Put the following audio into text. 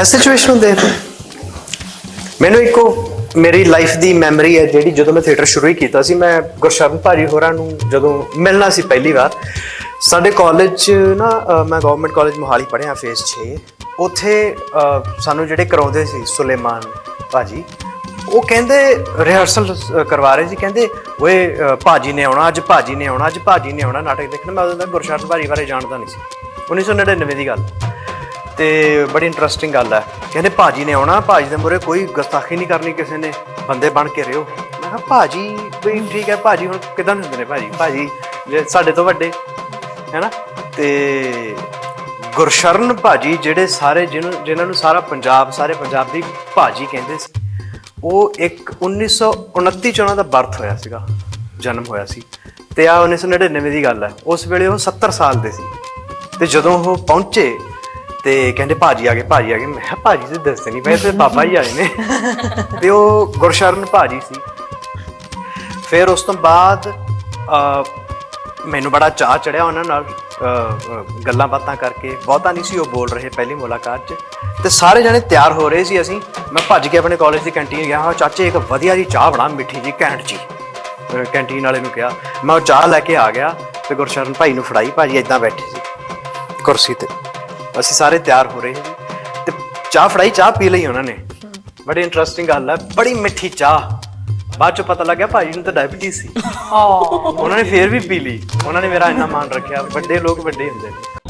ਇਸ ਸਿਚੁਏਸ਼ਨ ਨੂੰ ਦੇਖ ਮੈਨੂੰ ਇੱਕੋ ਮੇਰੀ ਲਾਈਫ ਦੀ ਮੈਮਰੀ ਹੈ ਜਿਹੜੀ ਜਦੋਂ ਮੈਂ ਥੀਏਟਰ ਸ਼ੁਰੂ ਹੀ ਕੀਤਾ ਸੀ ਮੈਂ ਗੁਰਸ਼ਰਨ ਭਾਜੀ ਹੋਰਾਂ ਨੂੰ ਜਦੋਂ ਮਿਲਣਾ ਸੀ ਪਹਿਲੀ ਵਾਰ ਸਾਡੇ ਕਾਲਜ 'ਚ ਨਾ ਮੈਂ ਗਵਰਨਮੈਂਟ ਕਾਲਜ ਮੋਹਾਲੀ ਪੜ੍ਹਿਆ ਫੇਸ 6 ਉੱਥੇ ਸਾਨੂੰ ਜਿਹੜੇ ਕਰਾਉਂਦੇ ਸੀ ਸੁਲੇਮਾਨ ਭਾਜੀ ਉਹ ਕਹਿੰਦੇ ਰਿਹਰਸਲ ਕਰਵਾ ਰਹੇ ਸੀ ਕਹਿੰਦੇ ਓਏ ਅ, ਭਾਜੀ ਨੇ ਆਉਣਾ ਅੱਜ ਭਾਜੀ ਨੇ ਆਉਣਾ ਅੱਜ ਭਾਜੀ ਨੇ ਆਉਣਾ। ਨਾਟਕ ਦੇਖਣ ਮੈਂ ਉਦੋਂ ਤੱਕ ਗੁਰਸ਼ਰਨ ਭਾਜੀ ਬਾਰੇ ਜਾਣਦਾ ਨਹੀਂ ਸੀ। 1999 ਦੀ ਗੱਲ। ਤੇ ਬੜੀ ਇੰਟਰਸਟਿੰਗ ਗੱਲ ਹੈ। ਕਹਿੰਦੇ ਭਾਜੀ ਨੇ ਆਉਣਾ, ਭਾਜੀ ਦੇ ਮੂਹਰੇ ਕੋਈ ਗਸਤਾਖੀ ਨਹੀਂ ਕਰਨੀ ਕਿਸੇ ਨੇ। ਬੰਦੇ ਬਣ ਕੇ ਰਿਓ ਮੈਂ ਕਿਹਾ, ਭਾਜੀ ਵੀ ਠੀਕ ਹੈ, ਭਾਜੀ ਹੁਣ ਕਿਦਾਂ ਹੁੰਦੇ ਨੇ ਭਾਜੀ? ਭਾਜੀ, ਜੇ ਸਾਡੇ ਤੋਂ ਵੱਡੇ, ਹੈਨਾ? ਤੇ ਗੁਰਸ਼ਰਨ ਭਾਜੀ ਜਿਹੜੇ ਸਾਰੇ, ਜਿਹਨੂੰ ਜਿਨ੍ਹਾਂ ਨੂੰ ਸਾਰਾ ਪੰਜਾਬ, ਸਾਰੇ ਪੰਜਾਬ ਪੰਜਾਬੀ ਭਾਜੀ ਕਹਿੰਦੇ ਸੀ, ਉਹ ਇੱਕ 1929 ਚ ਉਹਨਾਂ ਦਾ ਬਰਥ ਹੋਇਆ ਸੀਗਾ, ਜਨਮ ਹੋਇਆ ਸੀ। ਤੇ ਆ 1999 ਦੀ ਗੱਲ ਹੈ। ਉਸ ਵੇਲੇ ਉਹ 70 ਸਾਲ ਦੇ ਸੀ। ਤੇ ਜਦੋਂ ਉਹ ਪਹੁੰਚੇ ਤੇ ਕਹਿੰਦੇ ਭਾਜੀ ਆ ਗਏ ਭਾਜੀ ਆ ਗਏ। ਮੈਂ ਕਿਹਾ ਭਾਜੀ ਤੇ ਦੱਸਦੇ ਨਹੀਂ ਪਏ ਤੇ ਬਾਬਾ ਹੀ ਆਏ ਨੇ। ਤੇ ਉਹ ਗੁਰਸ਼ਰਨ ਭਾਜੀ ਸੀ। ਫਿਰ ਉਸ ਤੋਂ ਬਾਅਦ ਅ, ਮੈਨੂੰ ਬੜਾ ਚਾਹ ਚੜਿਆ ਉਹਨਾਂ ਨਾਲ ਗੱਲਾਂ ਬਾਤਾਂ ਕਰਕੇ। ਬਹੁਤਾ ਨਹੀਂ ਸੀ ਉਹ ਬੋਲ ਰਹੇ ਪਹਿਲੀ ਮੁਲਾਕਾਤ 'ਚ। ਤੇ ਸਾਰੇ ਜਣੇ ਤਿਆਰ ਹੋ ਰਹੇ ਸੀ ਅਸੀਂ। ਮੈਂ ਭੱਜ ਕੇ ਆਪਣੇ ਕਾਲਜ ਦੀ ਕੈਂਟੀਨ ਗਿਆ। ਹਾਂ ਚਾਚੇ ਇੱਕ ਵਧੀਆ ਜੀ ਚਾਹ ਬਣਾ ਮਿੱਠੀ ਜੀ ਘੈਂਟ ਜੀ ਅ, ਕੈਂਟੀਨ ਵਾਲੇ ਨੂੰ ਕਿਹਾ। ਮੈਂ ਉਹ ਚਾਹ ਲੈ ਕੇ ਆ ਗਿਆ ਤੇ ਗੁਰਸ਼ਰਨ ਭਾਈ ਨੂੰ ਫੜਾਈ। ਭਾਜੀ ਇਦਾਂ ਬੈਠੇ ਸੀ ਕੁਰਸੀ ਤੇ। ਅਸੀਂ ਸਾਰੇ ਤਿਆਰ ਹੋ ਰਹੇ ਸੀ ਤੇ ਚਾਹ ਫੜਾਈ ਚਾਹ ਪੀ ਲਈ ਉਹਨਾਂ ਨੇ। ਬੜੀ ਇੰਟਰਸਟਿੰਗ ਗੱਲ ਹੈ ਬੜੀ ਮਿੱਠੀ ਚਾਹ। ਬਾਅਦ ਚ ਪਤਾ ਲੱਗਿਆ ਭਾਜੀ ਨੂੰ ਤਾਂ ਡਾਇਬੀਟੀਜ਼ ਸੀ। ਉਹਨਾਂ ਨੇ ਫੇਰ ਵੀ ਪੀ ਲਈ। ਉਹਨਾਂ ਨੇ ਮੇਰਾ ਇੰਨਾ ਮਾਣ ਰੱਖਿਆ ਵੱਡੇ ਲੋਕ ਵੱਡੇ ਹੁੰਦੇ ਨੇ।